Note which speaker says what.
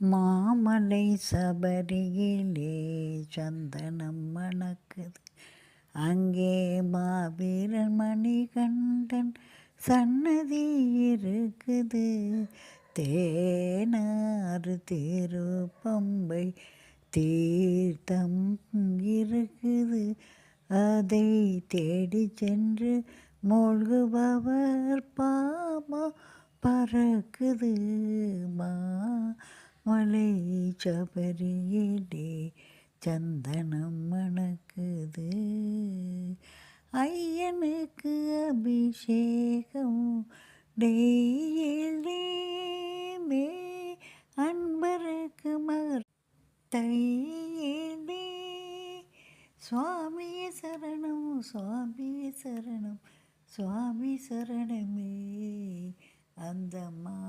Speaker 1: மாமலை சபரியிலே சந்தனம் மணக்குது. அங்கே மாவீரன் மணிகண்டன் சன்னதி இருக்குது. தேனாறு திருப்பம்பை தீர்த்தம் இருக்குது. அதை தேடி சென்று மூழ்குபவர் பாமா பறக்குது. மா சபரியிலே சந்தனம் மணக்குது. ஐயனுக்கு அபிஷேகம் டெய்லியுமே அன்பருக்கு மகர் தையிலே. சுவாமிய சரணம் சுவாமிய சரணம் சுவாமி சரணமே. அந்தம்மா